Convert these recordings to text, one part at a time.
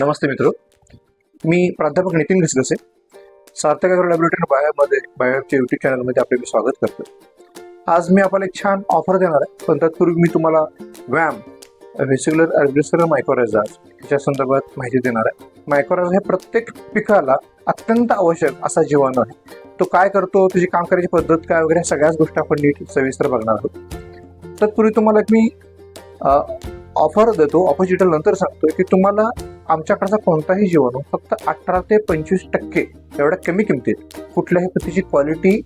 नमस्ते मित्र। मी प्राध्यापक नितीन घसघसे सार्थक अग्रो लॅबोरेटरी बायोमध्ये बायोच्या युट्यूब चॅनलमध्ये आपले मी स्वागत करतो आज मी आपल्याला एक छान ऑफर देणार आहे पण तत्पूर्वी मी तुम्हाला व्यायाम व्हेसिक्युलर अर्ग्रेसर मायक्रोरायझाज याच्या संदर्भात माहिती देणार आहे. मायक्रोरायझ हे प्रत्येक पिकाला अत्यंत आवश्यक असा जीवाणू आहे. तो काय करतो त्याची काम करायची पद्धत काय वगैरे ह्या सगळ्याच गोष्टी आपण नीट सविस्तर बघणार आहोत. तत्पूर्वी तुम्हाला एक मी ऑफर देतो. ऑफर नंतर सांगतो की तुम्हाला आमच्याकडचा कोणताही जीवाणू फक्त अठरा ते पंचवीस टक्के एवढ्या कमी किमतीत कुठल्याही पद्धतीची क्वालिटी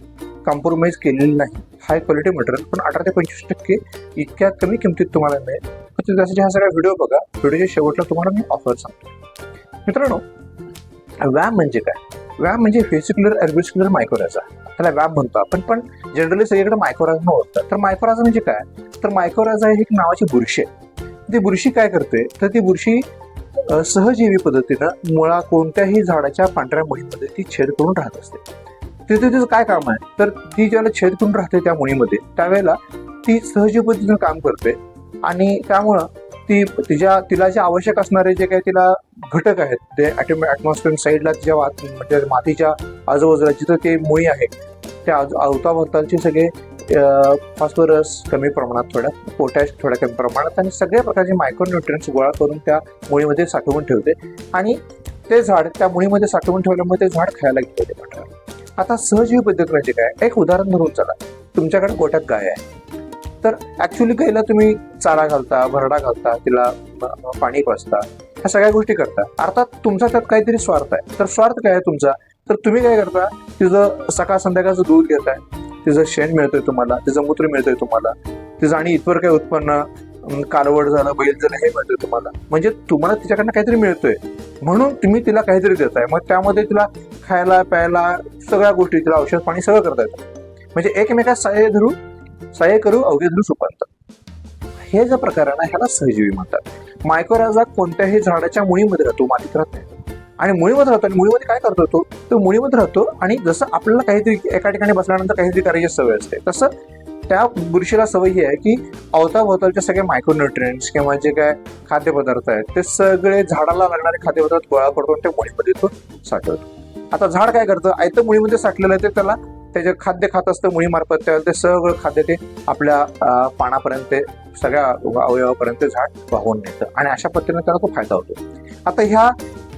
कॉम्प्रोमाइज केलेली नाही. हाय क्वालिटी मटेरियल पण अठरा ते पंचवीस टक्के इतक्या कमी किमतीत तुम्हाला मिळेल. फक्त त्यासाठी हा सगळा व्हिडिओ बघा. व्हिडिओच्या शेवटला तुम्हाला मी ऑफर सांगतो. मित्रांनो व्यायाम म्हणजे काय? व्यायाम म्हणजे फेसिक्युलर ॲल्बिस्क्युलर मायक्रोराजा त्याला व्याम म्हणतो आपण पण जनरली सगळीकडे मायक्रोराजा ओळखतात तर मायक्रोराजा म्हणजे काय? तर मायक्रोराजा ही एक नावाची बुरशी आहे. ती बुरशी काय करते? तर ती बुरशी सहजीवी पद्धतीनं मुळा कोणत्याही झाडाच्या पांढऱ्या मुळीमध्ये ती छेद करून राहत असते. तिथे तिचं काय काम आहे? तर ती ज्याला छेद करून राहते त्या मुळीमध्ये त्यावेळेला ती सहजी पद्धतीनं काम करते आणि त्यामुळं ती तिच्या तिला जे आवश्यक असणारे जे काही तिला घटक आहेत ते ॲटमॉस्फिअर साईडला तिच्या वात म्हणजे मातीच्या आजूबाजूला जिथं ते मुळी आहे त्या आजू अवताभोवतालचे सगळे फॉस्फरस कमी प्रमाणात थोड्या पोटॅश थोड्या कमी प्रमाणात आणि सगळ्या प्रकारचे मायक्रोन्युट्रियन्स गोळा करून त्या मुळीमध्ये साठवून ठेवते. आणि ते झाड त्या मुळीमध्ये साठवून ठेवल्यामुळे ते झाड खायला घेते ते मटेरियल आता सहजीवी पद्धत म्हणजे काय? एक उदाहरण धरून चला. तुमच्याकडे गोट्यात गाय आहे. तर ऍक्च्युली गायला तुम्ही चारा घालता भरडा घालता तिला पाणी पाजता ह्या सगळ्या गोष्टी करता. अर्थात तुमचा त्यात काहीतरी स्वार्थ आहे. तर स्वार्थ काय आहे तुमचा? तर तुम्ही काय करता? तिचं सकाळ संध्याकाळचं दूध घेताय. तिचं शेण मिळतंय तुम्हाला तिचं मूत्र मिळतंय तुम्हाला तिचं आणि इतवर काही उत्पन्न कालवड झालं बैल झालं हे मिळतंय तुम्हाला. म्हणजे तुम्हाला तिच्याकडनं काहीतरी मिळतोय. म्हणून तुम्ही तिला काहीतरी देताय. मग त्यामध्ये तिला खायला प्यायला सगळ्या गोष्टी तिला औषध पाणी सगळं करता येतं. म्हणजे एकमेकात सहाय्य धरू सहाय्य करू अवघे धरू सुपांत. हे जो प्रकार आहे ना ह्याला सहजीवी म्हणतात. मायक्रोराजा कोणत्याही झाडाच्या मुळीमध्ये राहतो मातीत राहत नाही. आणि मुळीमध्ये राहतो. आणि मुळीमध्ये काय करतो तो? तो मुळीमध्ये राहतो आणि जसं आपल्याला काहीतरी एका ठिकाणी बसल्यानंतर काहीतरी करायची सवय असते. तसं त्या बुरशीला सवय ही आहे की अवताभोवतालचे सगळे मायक्रोन्युट्रियन्स किंवा जे काय खाद्यपदार्थ आहेत ते सगळे झाडाला लागणारे खाद्यपदार्थ गोळा करतो आणि त्या मुळीमध्ये तो साठवतो. आता झाड काय करतं? आयतं मुळीमध्ये साठलेलं आहे ते त्याला त्याचे खाद्य खात असतं मुळीमार्फत त्याला ते सगळं खाद्य ते आपल्या पानापर्यंत ते सगळ्या अवयवापर्यंत झाड वाहून नेतं. आणि अशा पद्धतीने त्याला तो फायदा होतो. आता ह्या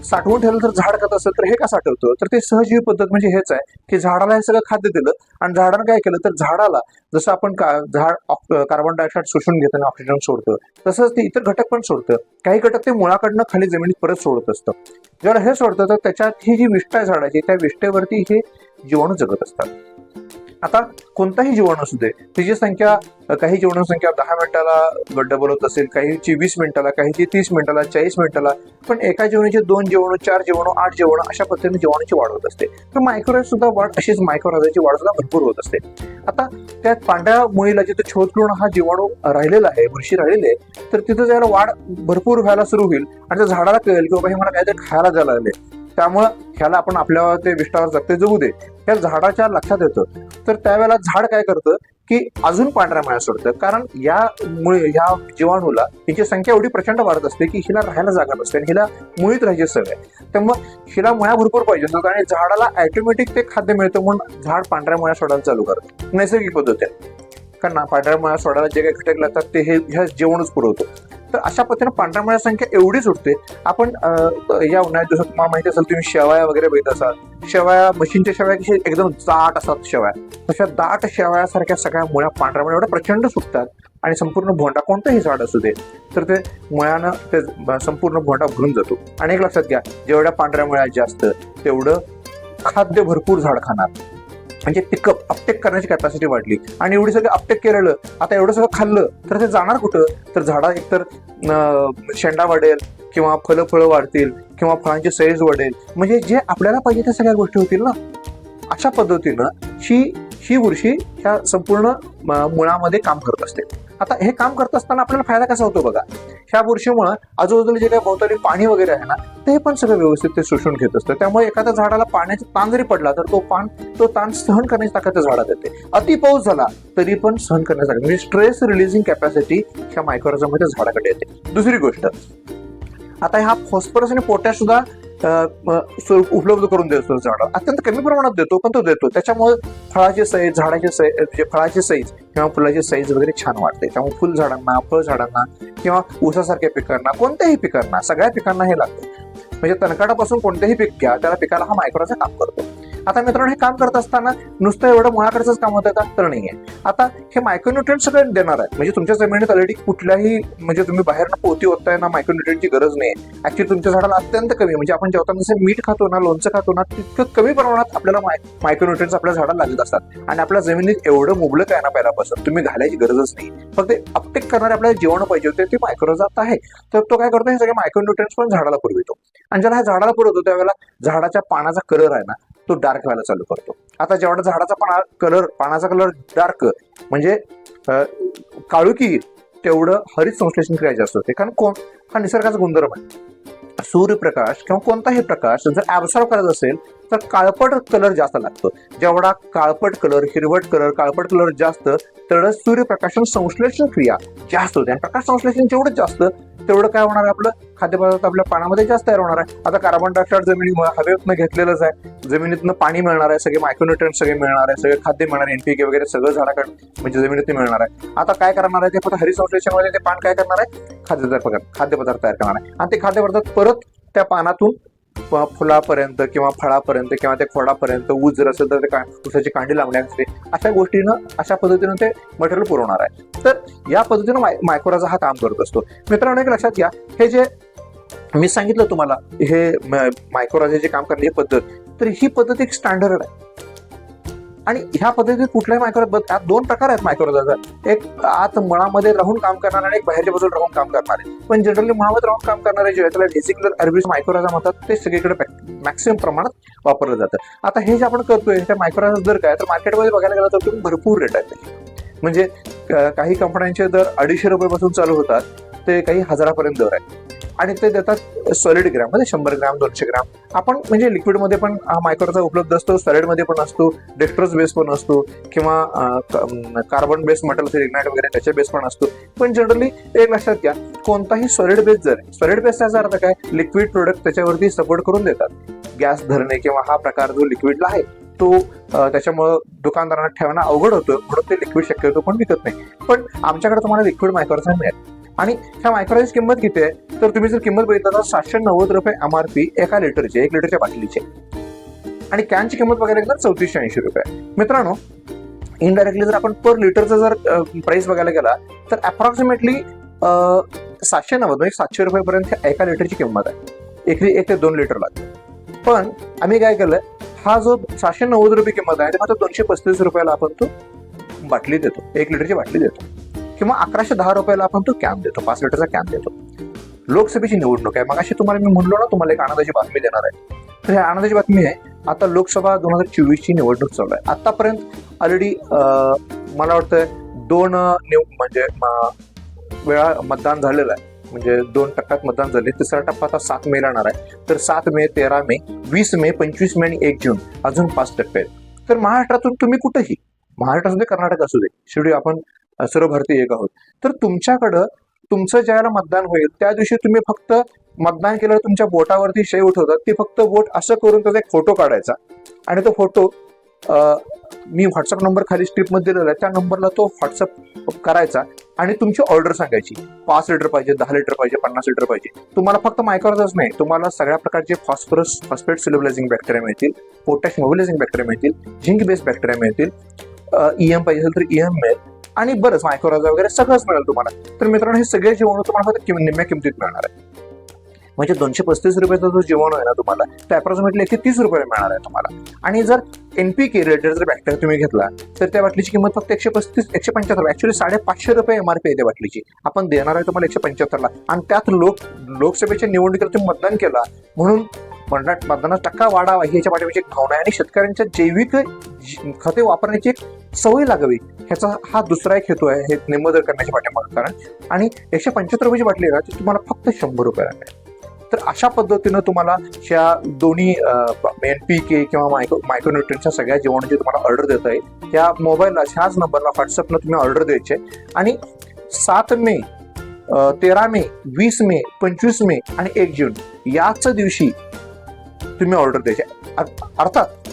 साठवून ठेवलं तर झाड खात असेल तर हे का साठवतं? तर ते सहजीवी पद्धत म्हणजे हेच आहे की झाडाला हे सगळं खाद्य दिलं आणि झाडानं काय केलं तर झाडाला जसं आपण का झाड कार्बन डायऑक्साईड शोषून घेतं आणि ऑक्सिजन सोडतं तसंच ते इतर घटक पण सोडतं. काही घटक ते मुळाकडनं खाली जमिनीत परत सोडत असतं. जेव्हा हे सोडतं तर त्याच्यात ही जी विष्ठा आहे झाडाची त्या विष्ठेवरती हे जीवाणू जगत असतात. आता कोणताही जीवाणू असू दे तिची संख्या काही जीवाणू संख्या दहा मिनिटाला डबल होत असेल काहीची वीस मिनिटाला काहीची तीस मिनिटाला चाळीस मिनिटाला पण एका जीवनाचे दोन जीवाणू चार जीवाणू आठ जीवाणू अशा पद्धतीने जीवाणूची वाढ होत असते. तर मायक्रोवेव्ह सुद्धा वाढ अशीच मायक्रोराजाची वाढ सुद्धा भरपूर होत असते. आता त्यात पांढऱ्या मुळीला जिथं छोट हा जीवाणू राहिलेला आहे बुरशी राहिलेली आहे तर तिथं जायला वाढ भरपूर व्हायला सुरू होईल. आणि त्या झाडाला कळेल की बाबा हे मला काहीतरी खायला जायला लागले त्यामुळं ह्याला आपण आपल्या ते विष्ठावर जगते जगू दे. या झाडाच्या लक्षात येतं. तर त्यावेळेला झाड काय करतं की अजून पांढऱ्या माया सोडतं. कारण या मुळे ह्या जीवाणूला हिची संख्या एवढी प्रचंड वाढत असते की हिला राहायला जागा नसते आणि हिला मुळीत राहायची सवय आहे. मग हिला मुळ्या भरपूर पाहिजे असतात आणि झाडाला ऑटोमॅटिक ते खाद्य मिळतं म्हणून झाड पांढऱ्या मुळ्या सोडायला चालू करतं. नैसर्गिक पद्धत आहे कारण पांढऱ्या मुळ्या सोडायला जे काही घटक लागतात ते हे ह्या जेवणच पुरवतो. तर अशा पद्धतीने पांढऱ्या संख्या एवढीच उठते आपण या उन्हाळ्यात दिवसात तुम्हाला माहिती असेल तुम्ही शेवाया वगैरे बघित असाल. शेवाया मशीनच्या शेवाया कशी एकदम दाट असतात शेवाया. तशा दाट शेवायासारख्या सगळ्या मुळ्या पांढऱ्या मुळ्या एवढ्या प्रचंड सुटतात आणि संपूर्ण भोंडा कोणतंही झाड असू दे तर ते मुळ्यानं ते संपूर्ण भोंडा भरून जातो. आणि एक लक्षात घ्या जेवढ्या पांढऱ्या मुळ्या जास्त तेवढं खाद्य भरपूर झाड खाणार. म्हणजे पिकअप अपटेक करण्याची कॅपॅसिटी वाढली. आणि एवढी सगळं अपटेक केलेलं आता एवढं सगळं खाल्लं तर ते जाणार कुठं? तर झाडा एकतर अं, शेंडा वाढेल किंवा फळं फळं वाढतील किंवा फळांची साईज वाढेल. म्हणजे जे आपल्याला पाहिजे त्या सगळ्या गोष्टी होतील ना. अशा पद्धतीनं ही ही बुरशी ह्या संपूर्ण मुळामध्ये काम करत असते. आता हे काम करत असताना आपल्याला फायदा कसा होतो बघा? ह्या बुरशीमुळं आजूबाजूला जे काही भोवताली पाणी वगैरे आहे ना ते पण सगळं व्यवस्थित ते शोषून घेत असतं. त्यामुळे एखाद्या झाडाला पाण्याचा ताण जरी पडला तर तो पान तो ताण सहन करण्याची ताकद त्या झाडात येते. अति पाऊस झाला तरी पण सहन करण्यासाठी म्हणजे स्ट्रेस रिलीजिंग कॅपॅसिटी ह्या मायक्रोजमध्ये झाडाकडे येते. दुसरी गोष्ट आता ह्या फॉस्फरस आणि पोटॅश सुद्धा उपलब्ध करून देतो झाड. अत्यंत कमी प्रमाणात देतो पण तो देतो. त्याच्यामुळे फळाची साईज झाडाची साईज म्हणजे फळाची साईज किंवा फुलाची साईज वगैरे छान वाटते त्यामुळे फुल झाडांना फळ झाडांना किंवा ऊसासारख्या पिकांना कोणत्याही पिकांना सगळ्या पिकांना हे लागतं. म्हणजे तणकाटापासून कोणतेही पीक घ्या त्याला पिकाला हा मायक्रोचा काम करतो. आता मित्रांनो हे काम करत असताना नुसतं एवढं मुळाकडचंच काम होतं का? तर नाही आहे आता हे मायक्रोन्युट्रिएंट सगळं देणार आहे म्हणजे तुमच्या जमिनीत ऑलरेडी कुठल्याही म्हणजे तुम्ही बाहेर पोती होताय ना मायक्रोन्युट्रिएंटची गरज नाही ऍक्च्युली तुमच्या झाडाला अत्यंत कमी म्हणजे आपण जेवताना जसं मीठ खातो ना लोणचं खातो ना तितकं कमी प्रमाणात आपल्याला माय मायक्रोन्युट्रिएंट्स आपल्या झाडाला लागत असतात. आणि आपल्या जमिनीत एवढं मुबलक आहे ना पहिल्यापासून तुम्ही घालायची गरजच नाही. फक्त अपटेक करणारे आपल्याला जेवण पाहिजे होते ते मायक्रोजात आहे. तर तो काय करतो? हे सगळे मायक्रोन्युट्रिएंट्स पण झाडाला पुरवितो. आणि ज्याला ह्या झाडाला पुरवतो त्यावेळेला झाडाच्या पानाचा कलर आहे ना तो डार्क व्हायला चालू करतो. आता जेवढा झाडाचा पाना कलर पानाचा कलर डार्क म्हणजे काळुकी येईल, तेवढं हरित संश्लेषण क्रिया जास्त होते. कारण कोण? हा निसर्गाचा गुणधर्म आहे. सूर्यप्रकाश किंवा कोणताही प्रकाश जर ऍब्सॉर्ब करायचा असेल तर काळपट कलर जास्त लागतो. जेवढा काळपट कलर हिरवट कलर काळपट कलर जास्त तेवढं सूर्यप्रकाशन संश्लेषण क्रिया जास्त होते. आणि प्रकाश संश्लेषण जेवढं जास्त तेवढं काय होणार आहे आपलं? खाद्यपदार्थ आपल्या पाण्यामध्ये जास्त तयार होणार आहे. आता कार्बन डायऑक्साईड जमिनीमुळे हवेतनं घेतलेलंच आहे. जमिनीतनं पाणी मिळणार आहे सगळे मायक्रोन्युट्रिएंट सगळे मिळणार आहे सगळे खाद्य मिळणार एनपीके वगैरे सगळं झाडाकडे म्हणजे जमिनीतून मिळणार आहे. आता काय करणार आहे ते फक्त हरिसंश्लेषणमध्ये ते पान काय करणार आहे? खाद्यपदार्थ खाद्यपदार्थ तयार करणार आहे. आणि ते खाद्यपदार्थ परत त्या पानातून फुलापर्यंत किंवा फळापर्यंत किंवा त्या खोडापर्यंत उजर जर असेल तर ते उसाची ऊसाची कांडी लावण्याचे अशा गोष्टीनं अशा पद्धतीनं ते मटेरियल पुरवणार आहे. तर या पद्धतीनं माय मायक्रोराजा हा काम करत असतो. मित्रांनो एक लक्षात घ्या हे जे मी सांगितलं तुम्हाला हे मायक्रोराजे जे काम करण्याची पद्धत तर ही पद्धत एक स्टँडर्ड आहे. आणि ह्या पद्धतीत कुठल्याही मायक्रो दोन प्रकार आहेत मायक्रोराजा एक आत मळामध्ये राहून काम करणार आणि एक बाहेरच्या बाजूला राहून काम करणारे. पण जनरली मळामध्ये राहून काम करणारे जे आहे त्याला डेसिक्युलर अरबीज मायक्रोराजा म्हणतात ते सगळीकडे मॅक्सिमम प्रमाणात वापरलं जातं. आता हे जे आपण करतोय त्या मायक्रोराजा दर काय तर मार्केटमध्ये बघायला गेलं तर तुम्ही भरपूर रेट आहेत. म्हणजे काही कंपन्यांचे दर अडीचशे रुपयापासून चालू होतात ते काही हजारापर्यंत दर आहे. आणि ते देतात सॉलिड ग्रॅम म्हणजे शंभर ग्रॅम दोनशे ग्रॅम आपण म्हणजे लिक्विडमध्ये पण हा मायक्रोचा उपलब्ध असतो सॉलिडमध्ये पण असतो डेक्ट्रोज बेस पण असतो किंवा कार्बन बेस मटेरियल इग्नाइट वगैरे त्याच्या बेस पण असतो. पण जनरली एक लक्षात घ्या कोणताही सॉलिड बेस जर सॉलिड बेस त्याचा अर्थ काय? लिक्विड प्रोडक्ट त्याच्यावरती सपोर्ट करून देतात. गॅस धरणे किंवा हा प्रकार जो लिक्विडला आहे तो त्याच्यामुळं दुकानदारांना ठेवणं अवघड होतं म्हणून ते लिक्विड शक्यतो पण विकत नाही. पण आमच्याकडे तुम्हाला लिक्विड मायक्रोचा मिळेल. आणि ह्या मायक्रोची किंमत किती आहे? तर तुम्ही जर किंमत बघितलं तर सातशे नव्वद रुपये एम आर पी एका लिटरची एक लिटरच्या बाटलीची. आणि कॅनची किंमत बघायला गेलं तर चौतीसशे ऐंशी रुपये. मित्रांनो इनडायरेक्टली जर आपण पर लिटरचा जर प्राइस बघायला गेला तर अप्रॉक्सिमेटली सातशे नव्वद म्हणजे सातशे रुपयेपर्यंत एका लिटरची किंमत आहे. एक एक ते दोन लिटर लागते. पण आम्ही काय केलं हा जो सातशे नव्वद रुपये किंमत आहे ते मात्र दोनशे पस्तीस रुपयाला आपण तो बाटली देतो. एक लिटरची बाटली देतो. किंवा अकराशे दहा रुपयाला आपण तो कॅम्प देतो पाच लिटरचा कॅम्प देतो. लोकसभेची निवडणूक आहे. मग अशी तुम्हाला मी म्हणलो ना तुम्हाला एक आनंदाची बातमी देणार आहे. तर ही आनंदाची बातमी आहे आता लोकसभा दोन हजार चोवीसची निवडणूक चालू आहे. आतापर्यंत ऑलरेडी मला वाटतं दोन निव म्हणजे वेळा मतदान झालेलं आहे. म्हणजे दोन टप्प्यात मतदान झाले. तिसरा टप्पा आता सात मे राहणार आहे. तर सात मे तेरा मे वीस मे पंचवीस मे आणि एक जून अजून पाच टप्पे आहेत. तर महाराष्ट्रातून तुम्ही कुठेही महाराष्ट्र असू दे कर्नाटक असू दे शेवटी आपण सर्व भारतीय एक आहोत. तर तुमच्याकडं तुमचं ज्याला मतदान होईल त्या दिवशी तुम्ही फक्त मतदान केल्यावर तुमच्या बोटावरती शे उठवतात ते फक्त बोट असं करून त्याचा एक फोटो काढायचा. आणि तो फोटो मी व्हॉट्सअप नंबर खाली स्ट्रीपमध्ये दिलेला आहे त्या नंबरला तो व्हॉट्सअप करायचा आणि तुमची ऑर्डर सांगायची. पाच लिटर पाहिजे दहा लिटर पाहिजे पन्नास लिटर पाहिजे. तुम्हाला फक्त मायक्रोजच नाही तुम्हाला सगळ्या प्रकारचे फॉस्फरस फॉस्फेट सिलेबलायझिंग बॅक्टेरिया मिळतील पोटॅश मोबिलायझिंग बॅक्टेरिया मिळतील झिंक बेस बॅक्टेरिया मिळतील ईएम पाहिजे असेल तर ईएम मिळेल. आणि बरंच मायक्रोराजा वगैरे सगळंच मिळेल तुम्हाला. तर मित्रांनो हे सगळे जेवण तुम्हाला फक्त निम्म्या किमतीत मिळणार आहे. म्हणजे दोनशे पस्तीस रुपयाचा जो जेवण आहे ना तुम्हाला ते अप्रॉक्सिमेटली एकशे तीस रुपये मिळणार आहे तुम्हाला. आणि जर एनपीके रिलेटेड जर बॅक्टेरिया तुम्ही घेतला तर त्या बाटलीची किंमत फक्त एकशे पस्तीस एकशे पंच्याहत्तर. ऍक्च्युली साडेपाचशे रुपये एमआरपी आहे त्या बाटलीची. आपण देणार आहे तुम्हाला एकशे पंच्याहत्तरला. आणि त्यात लोक लोकसभेच्या निवडणुकीला तुम्ही मतदान केला म्हणून पन्नास पन्नास टक्का वाढावा ही याच्या पाठीमागची एक भावना आहे. आणि शेतकऱ्यांच्या जैविक खते वापरण्याची एक सवय लागावी ह्याचा हा दुसरा एक हेतू आहे. हे निमदर करण्याच्या पाठीमागं कारण. आणि एकशे पंच्याहत्तर रुपयाची बाटली आहे ती तुम्हाला फक्त शंभर रुपयाला मिळेल. तर अशा पद्धतीनं तुम्हाला ह्या दोन्ही एन पी के किंवा मायक्रो मायक्रोन्युट्रियनच्या सगळ्या जेवणाची तुम्हाला ऑर्डर देता येईल त्या मोबाईलला ह्याच नंबरला व्हॉट्सअपनं तुम्ही ऑर्डर द्यायचे. आणि सात मे तेरा मे वीस मे पंचवीस मे आणि एक जून याच दिवशी तुम्ही ऑर्डर द्यायचे. अर्थात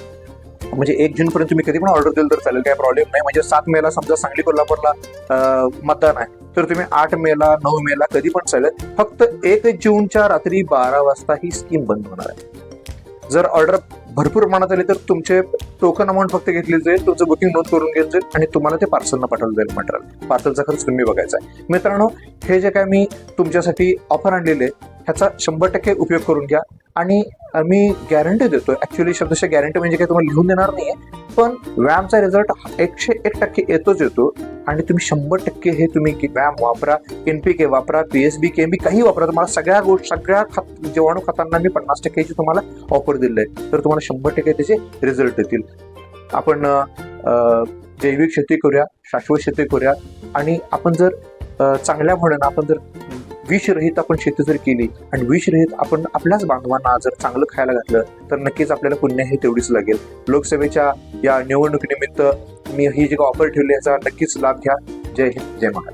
म्हणजे एक जून पर्यंत तुम्ही कधी पण ऑर्डर दिलं तर चालेल काही प्रॉब्लेम नाही. म्हणजे सात मेला समजा सांगली कोल्हापूरला मतदान आहे तर तुम्ही आठ मेला नऊ मेला कधी पण चालेल. फक्त एक जूनच्या रात्री बारा वाजता ही स्कीम बंद होणार आहे. जर ऑर्डर भरपूर प्रमाणात आली तर तुमचे टोकन अमाऊंट फक्त घेतली जाईल तुमचं बुकिंग नोंद करून घेतलं जाईल आणि तुम्हाला ते पार्सलनं पाठवलं जाईल मटेरियल पार्सलचा खर्च तुम्ही बघायचा आहे. मित्रांनो हे जे काय मी तुमच्यासाठी ऑफर आणलेले ह्याचा शंभर टक्के उपयोग करून घ्या. आणि मी गॅरंटी देतो ऍक्च्युली शब्दशः गॅरंटी म्हणजे काही तुम्हाला लिहून देणार नाहीये. पण व्यायामचा रिझल्ट एकशे एक टक्के येतोच येतो. आणि तुम्ही शंभर टक्के हे तुम्ही की व्यायाम वापरा एन पी के वापरा पी एस बी के बी काही वापरा. तुम्हाला सगळ्या गोष्टी सगळ्या खत जीवाणू खतांना मी पन्नास टक्क्याची तुम्हाला ऑफर दिले आहे तर तुम्हाला शंभर टक्के त्याचे रिझल्ट येतील आपण जैविक शेती करूया शाश्वत शेती करूया. आणि आपण जर चांगल्या म्हणून आपण जर विषरहित आपण शेती जर केली आणि विषरहित आपण आपल्याच बांधवांना जर चांगलं खायला घातलं तर नक्कीच आपल्याला पुण्य हे तेवढीच लागेल. लोकसभेच्या या निवडणुकीनिमित्त मी ही जी ऑफर ठेवली याचा नक्कीच लाभ घ्या. जय हिंद जय महाराज